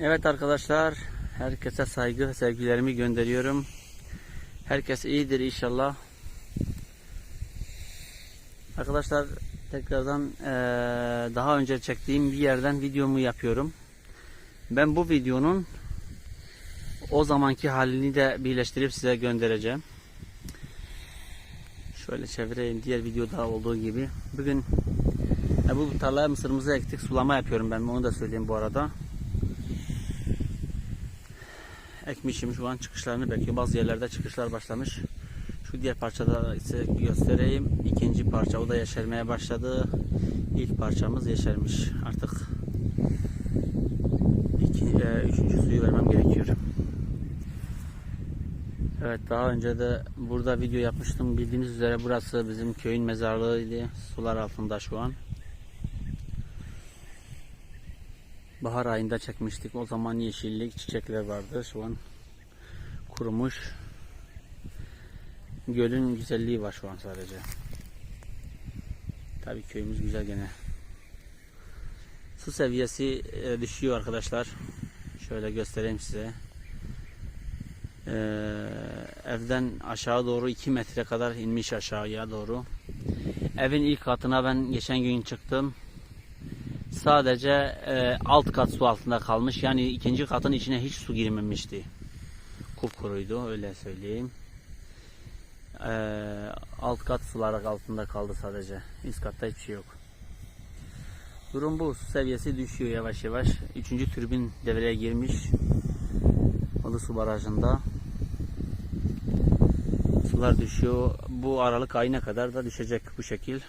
Evet arkadaşlar, herkese saygı sevgilerimi gönderiyorum. Herkes iyidir inşallah. Arkadaşlar tekrardan daha önce çektiğim bir yerden videomu yapıyorum. Ben bu videonun o zamanki halini de birleştirip size göndereceğim. Şöyle çevireyim diğer videoda olduğu gibi. Bugün bu tarlaya mısırımızı ektik sulama yapıyorum ben onu da söyleyeyim bu arada. Ekmişim şu an çıkışlarını bekliyorum. Bazı yerlerde çıkışlar başlamış. Şu diğer parçada ise göstereyim. İkinci parça o da yeşermeye başladı. İlk parçamız yeşermiş. Artık iki, e, üçüncü suyu vermem gerekiyor. Evet daha önce de burada video yapmıştım. Bildiğiniz üzere burası bizim köyün mezarlığıydı. Sular altında şu an. Bahar ayında çekmiştik. O zaman yeşillik, çiçekler vardı. Şu an kurumuş. Gölün güzelliği var şu an sadece. Tabii köyümüz güzel gene. Su seviyesi e, düşüyor arkadaşlar. Şöyle göstereyim size. Ee, evden aşağı doğru 2 metre kadar inmiş aşağıya doğru. Evin ilk katına ben geçen gün çıktım. Sadece e, alt kat su altında kalmış. Yani ikinci katın içine hiç su girmemişti. Kupkuruydu öyle söyleyeyim. E, alt kat sular altında kaldı sadece. Üst katta hiçbir şey yok. Durum bu. Su seviyesi düşüyor yavaş yavaş. Üçüncü türbin devreye girmiş. Alı su barajında. Sular düşüyor. Bu Aralık ayına kadar da düşecek bu şekil.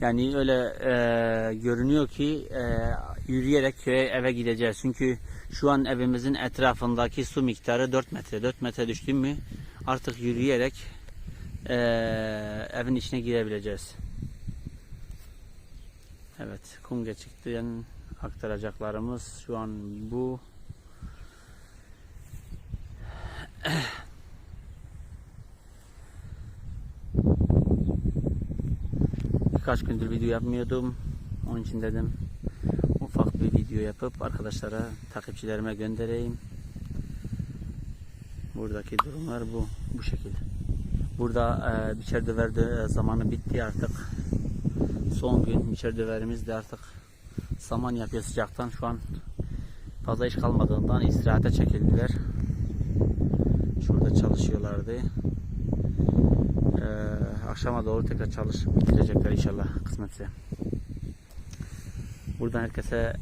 Yani öyle e, görünüyor ki e, yürüyerek köye eve gideceğiz. Çünkü şu an evimizin etrafındaki su miktarı 4 metre. 4 metre düştü mü artık yürüyerek e, evin içine girebileceğiz. Evet kum geçikten aktaracaklarımız şu an bu. Birkaç gündür video yapmıyordum. Onun için dedim ufak bir video yapıp arkadaşlara, takipçilerime göndereyim. Buradaki durumlar bu bu şekilde. Burada e, biçer döver dö- zamanı bitti artık. Son gün biçer döverimiz de artık saman yapıyor sıcaktan. Şu an fazla iş kalmadığından istirahate çekildiler. Şurada çalışıyorlardı. Akşama doğru tekrar çalışıp bitirecekler inşallah kısmetse. Buradan herkese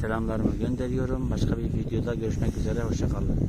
selamlarımı gönderiyorum. Başka bir videoda görüşmek üzere. Hoşçakalın.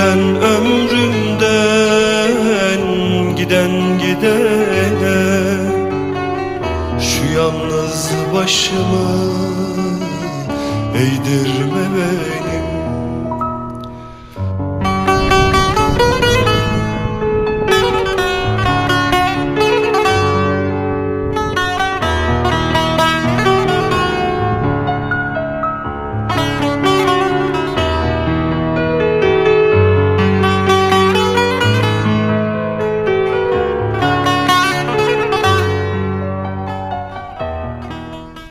Yüzden ömrümden giden gidene. Şu yalnız başımı eğdirme benim